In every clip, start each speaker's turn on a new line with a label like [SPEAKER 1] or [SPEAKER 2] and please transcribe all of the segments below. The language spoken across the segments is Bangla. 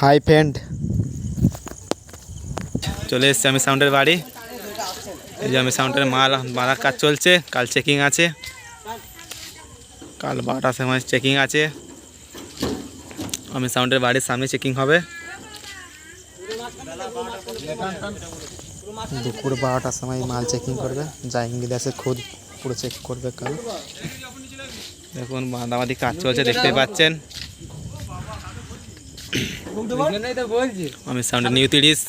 [SPEAKER 1] Hi friend. চলে এসছি আমি সাউন্ডের বাড়ি। এই যে আমি সাউন্ডের মাল বাঁধার কাজ চলছে কাল চেকিং আছে। কাল বারোটার সময় চেকিং আছে। আমি সাউন্ডের বাড়ির সামনে চেকিং হবে। দুপুর বারোটার সময় মাল চেকিং করবে জাহাঙ্গীর দাসের খুদ পুরো চেক করবে কাল। দেখুন বাঁধাবাঁধি কাজ চলছে দেখতে পাচ্ছেন। আমি সাউন্ডের নিউ তিরিশ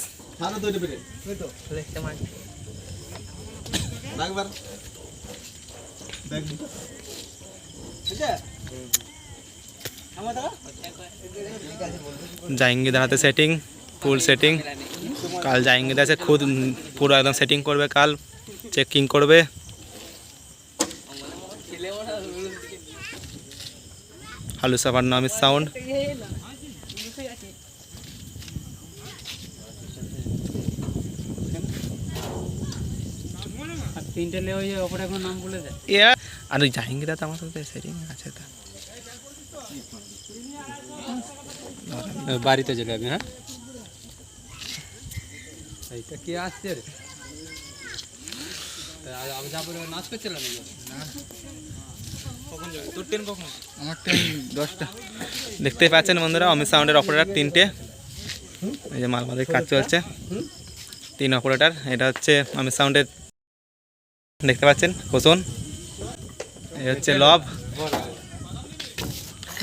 [SPEAKER 1] জাহাঙ্গীর হাতে সেটিং ফুল সেটিং কাল জাহাঙ্গীর দাসে খুদ পুরো একদম সেটিং করবে কাল চেকিং করবে। হালু সাফার নামের সাউন্ড
[SPEAKER 2] তিনটে লে ওই ওপরে এখন নাম বলে দেয়।
[SPEAKER 1] ইয়া আর ওই জাহাঙ্গীর দাস আমার সাথে সেটিং আছে তো।
[SPEAKER 2] বাড়িতে চলে যাবে হ্যাঁ? এইটা কি আসছে রে? তা নাচ
[SPEAKER 1] দেখতেই পাচ্ছেন বন্ধুরা অমিত সাউন্ডের অপারেটার তিনটে। এই যে মালমাদের কাজ চলছে। তিন অপারেটার এটা হচ্ছে অমিত সাউন্ডের দেখতে পাচ্ছেন? কোসন এ হচ্ছে লব।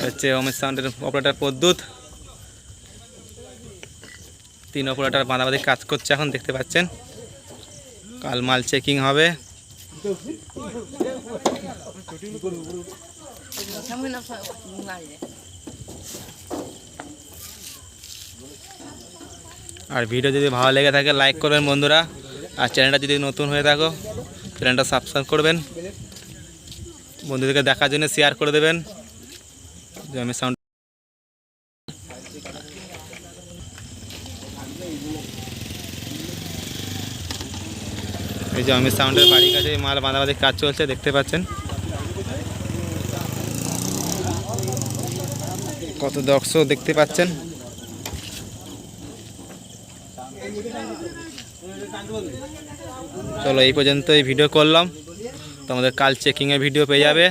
[SPEAKER 1] হচ্ছে অমিত সাউন্ডের অপারেটার পদ্যুৎ তিন অপারেটার বাঁধাবাঁধি কাজ করছে এখন, দেখতে পাচ্ছেন? কাল মাল চেকিং হবে। আর ভিডিও যদি ভালো লেগে থাকে লাইক করবেন বন্ধুরা। আর চ্যানেলটা যদি নতুন হয়ে থাকো চ্যানেলটা সাবস্ক্রাইব করবেন। বন্ধুদেরকে দেখার জন্য শেয়ার করে দেবেন। আমি সাউন্ড এই যে আমি সাউন্ডের বাড়ির কাছে মাল বাঁধাবাঁধি কাজ চলছে, দেখতে পাচ্ছেন। কত দর্শক দেখতে পাচ্ছেন। চলো এই পর্যন্ত এই ভিডিও করলাম তোমাদের কাল চেকিংয়ের ভিডিও পেয়ে যাবে